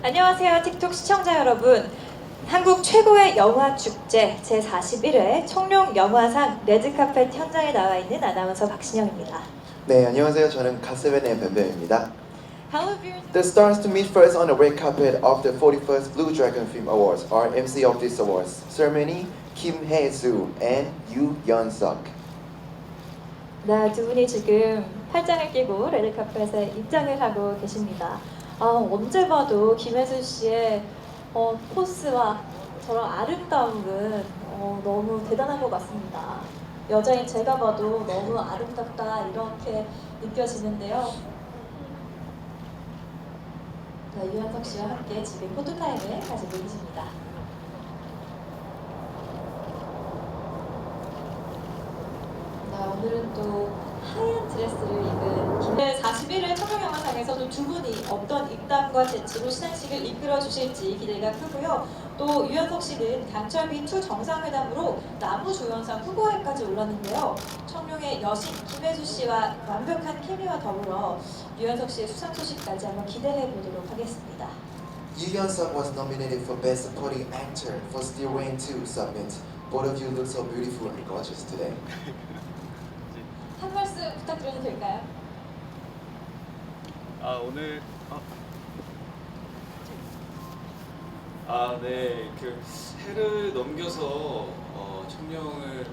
안녕하세요, 틱톡 시청자 여러분. 한국 최고의 영화 축제 제41회 청룡 영화상 레드카펫 현장에 나와 있는 아나운서 박신영입니다. 네, 안녕하세요. 저는 가세븐의 뱀뱀입니다. The stars to meet first on the red carpet of the 41st Blue Dragon Film Awards are MC of this awards ceremony Kim Hae-soo and Yoo Yeon-suk. 네, 두 분이 지금 팔짱을 끼고 레드카펫에 입장을 하고 계십니다. 아, 언제 봐도 김혜수 씨의 어, 포스와 저런 아름다움은 어, 너무 대단한 것 같습니다. 여자인 제가 봐도 너무 아름답다 이렇게 느껴지는데요. 자, 유현석 씨와 함께 지금 포토타임을 가지고 계십니다. 자, 오늘은 또 하얀 드레스를 입은 김 41회 청룡영화상에서도 두 분이 어떤 입담과 재치로 시상식을 이끌어 주실지 기대가 크고요. 또 유현석 씨는 강철비 2 정상회담으로 나무조연상 후보에까지 올랐는데요. 청룡의 여신 김혜수 씨와 완벽한 케미와 더불어 유현석 씨의 수상 소식까지 한번 기대해 보도록 하겠습니다. Yoo Yeon-suk was nominated for Best Supporting Actor for Steel Rain 2 submit. Both of you look so beautiful and gorgeous today. 한 말씀 부탁드려도 될까요? 아 오늘 아, 아, 네, 그 해를 넘겨서 어, 청룡을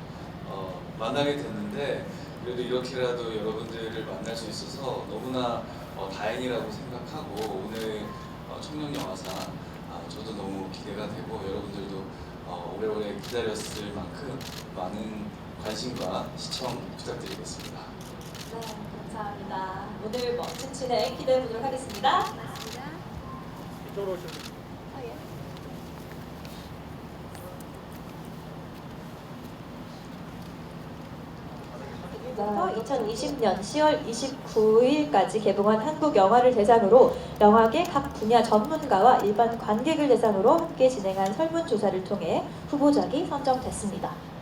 어, 만나게 됐는데 그래도 이렇게라도 여러분들을 만날 수 있어서 너무나 어, 다행이라고 생각하고 오늘 어, 청룡 영화상 아, 저도 너무 기대가 되고 여러분들도 어, 오래오래 기다렸을 만큼 많은 관심과 시청 부탁드리겠습니다. 네, 감사합니다. 오늘 멋진 진행 기대해 보도록 하겠습니다. 이쪽으로 오시면 어, 2020년 10월 29일까지 개봉한 한국 영화를 대상으로 영화계 각 분야 전문가와 일반 관객을 대상으로 함께 진행한 설문조사를 통해 후보작이 선정됐습니다.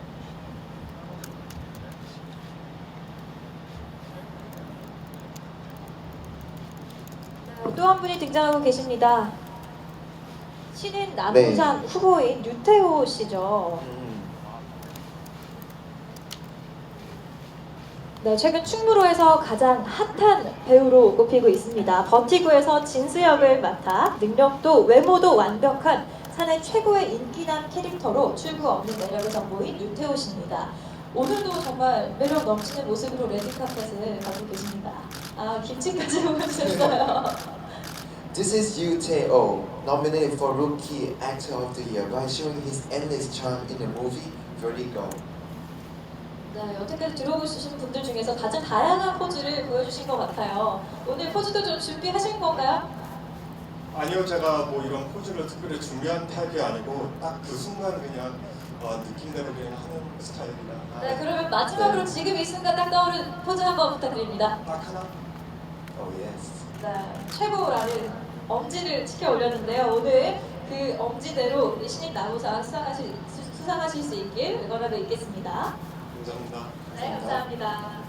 또 한 분이 등장하고 계십니다. 신인 남부상 후보인 유태호 씨죠. 네, 최근 충무로에서 가장 핫한 배우로 꼽히고 있습니다. 버티고에서 진수 역을 맡아 능력도 외모도 완벽한 사내 최고의 인기남 캐릭터로 출구 없는 매력을 선보인 유태호 씨입니다. 오늘도 정말 매력 넘치는 모습으로 레드카펫을 가고 계십니다. 아, 김치까지 보여주셨어요. This is Yoo Tae-oh, nominated for Rookie Actor of the Year by showing his endless charm in the movie Vertigo. 네, 여태까지 들어보신 분들 중에서 가장 다양한 포즈를 보여주신 것 같아요. 오늘 포즈도 좀 준비하신 건가요? 아니요, 제가 뭐 이런 포즈를 특별히 준비한 타입이 아니고 딱 그 순간 그냥 어, 느낌대로 그냥 하는 스타일이라. 네, 그러면 마지막으로 지금 이 순간 딱 떠오른 포즈 한번 부탁드립니다. 딱 하나. Oh yes. 네, 최고 라는 엄지를 치켜 올렸는데요. 오늘 그 엄지대로 우리 신입 나무사 수상하실, 수- 수상하실 수 있길 응원하고 있겠습니다. 감사합니다. 네, 감사합니다.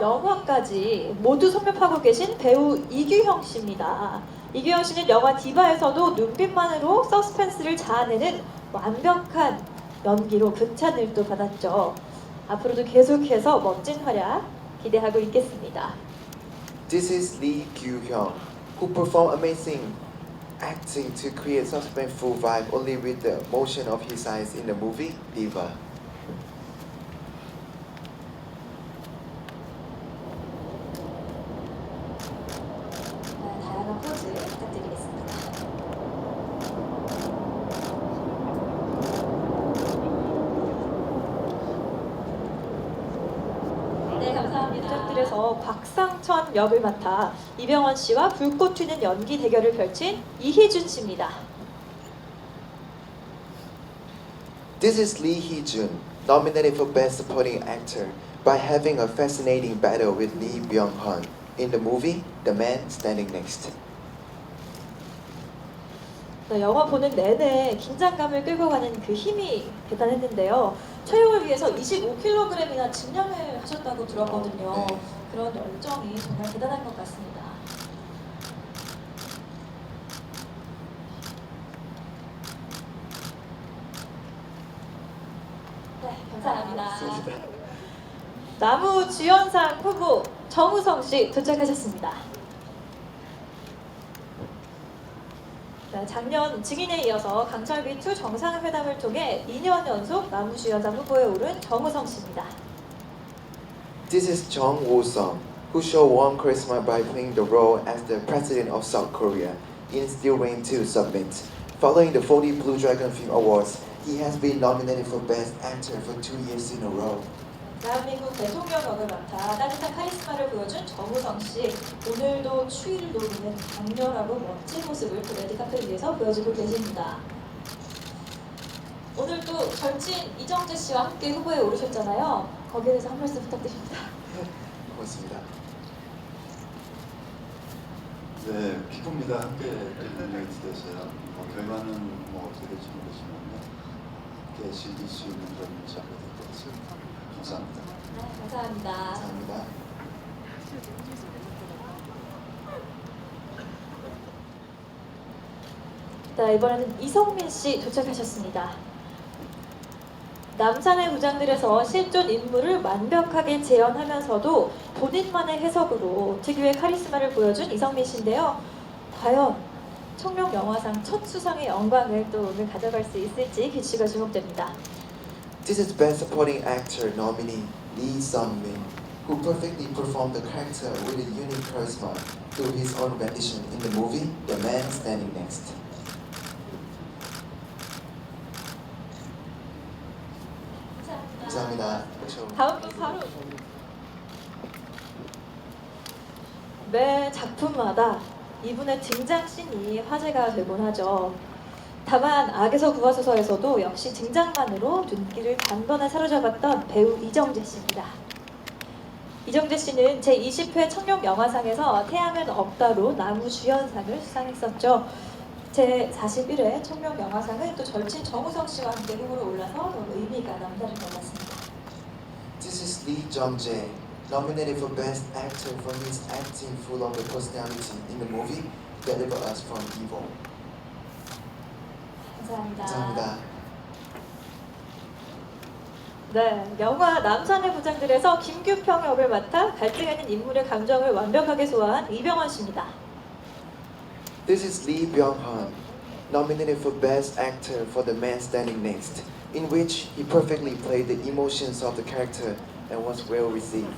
영화까지 모두 섭렵하고 계신 배우 이규형 씨입니다. 이규형 씨는 영화 디바에서도 눈빛만으로 서스펜스를 자아내는 완벽한 연기로 극찬을 또 받았죠. 앞으로도 계속해서 멋진 활약 기대하고 있겠습니다. This is Lee Kyu-hyun, who performed amazing acting to create suspenseful vibe only with the motion of his eyes in the movie Diva. 부탁드려서 곽상천 역을 맡아 이병헌 씨와 불꽃 튀는 연기 대결을 펼친 이희준 씨입니다. This is Lee Hee-jun, nominated for Best Supporting Actor by having a fascinating battle with Lee Byung-hun in the movie The Man Standing Next. 네, 영화 보는 내내 긴장감을 끌고 가는 그 힘이 대단했는데요. 촬영을 위해서 25kg이나 증량을 하셨다고 들었거든요. 네. 그런 열정이 정말 대단한 것 같습니다. 네, 감사합니다. 나무 주연상 후보 정우성 씨 도착하셨습니다. 네, 작년 증인에 이어서 강철비 2 정상회담을 통해 2년 연속 나무 주연상 후보에 오른 정우성 씨입니다. This is Jung Woo-sung, who showed warm charisma by playing the role as the president of South Korea in Steel Rain 2 Summit. Following the 40 Blue Dragon Film Awards, he has been nominated for Best Actor for two years in a row. 대한민국 대통령 역을 맡아 따뜻한 카리스마를 보여준 정우성 씨. 오늘도 추위를 녹이는 강렬하고 멋진 모습을 그 레드카펫 위에서 보여주고 계십니다. 오늘도 절친 이정재 씨와 함께 후보에 오르셨잖아요. 거기에 대해서 한 말씀 부탁드립니다. 고맙습니다. 네, 기쁩니다. 함께 돼서요. 뭐 결과는 뭐 어떻게 될지 모르지만요. 함께 즐길 수 있는 그런 자가 될것 같습니다. 네, 감사합니다. 감사합니다. 자, 이번에는 이성민 씨 도착하셨습니다. 남산의 부장들에서 실존 인물을 완벽하게 재현하면서도 본인만의 해석으로 특유의 카리스마를 보여준 이성민 씨인데요. 과연 청룡 영화상 첫 수상의 영광을 또 오늘 가져갈 수 있을지 귀추가 주목됩니다. This is Best Supporting Actor nominee Lee Sung-min, who perfectly performed the character with a unique charisma through his own rendition in the movie The Man Standing Next. 감사합니다. 다음 분 바로 매 작품마다 이분의 등장 씬이 화제가 되곤 하죠. 다만 악에서 구하소서에서도 역시 등장만으로 눈길을 단번에 사로잡았던 배우 이정재 씨입니다. 이정재 씨는 제20회 청룡 영화상에서 태양은 없다로 나무 주연상을 수상했었죠. 제41회 청룡 영화상은 또 절친 정우성 씨와 함께 후보로 올라서 더 의미가 남다른 것 같습니다. This is Lee Jung-jae, nominated for Best Actor for his acting full of personality in the movie Deliver Us from Evil. 감사합니다. 감사합니다. 네, 영화 남산의 부장들에서 김규평 역을 맡아 갈등하는 인물의 감정을 완벽하게 소화한 이병헌 씨입니다. This is Lee Byung-hun, nominated for Best Actor for The Man Standing Next, in which he perfectly played the emotions of the character and was well received.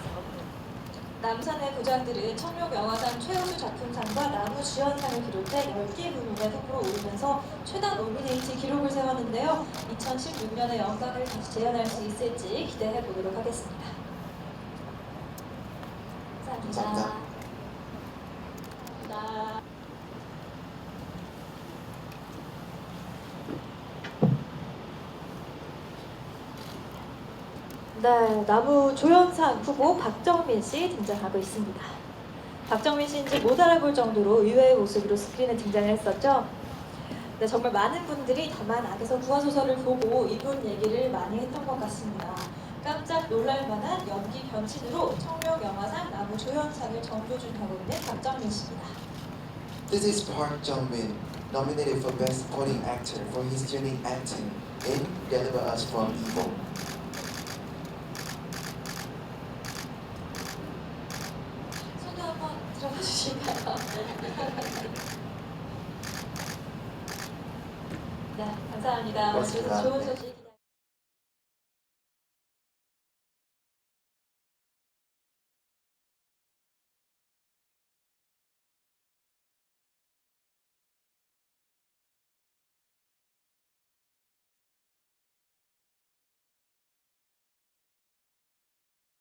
남산의 부장들은 청룡 영화상 최우수 작품상과 나무 주연상을 비롯해 10개 부문에 후보로 오르면서 최다 노미네이트 기록을 세웠는데요. 2016년의 영광을 다시 재현할 수 있을지 기대해 보도록 하겠습니다. 감사합니다. 감사합니다. 감사합니다. 네, 나무 조연상 후보 박정민 씨 등장하고 있습니다. 박정민 씨인지 못 알아볼 정도로 의외의 모습으로 스크린에 등장을 했었죠. 네, 정말 많은 분들이 다만 악에서 구하소서를 보고 이분 얘기를 많이 했던 것 같습니다. 깜짝 놀랄 만한 연기 변신으로 청룡 영화상 나무 조연상을 정조준하고 있는 박정민 씨입니다. This is Park Jung-min, nominated for Best Supporting Actor for his unique acting in Deliver Us from Evil. 손도 한번 들어봐 주실까요? 네, 감사합니다. 고맙습니다. 오늘 좋은 소식.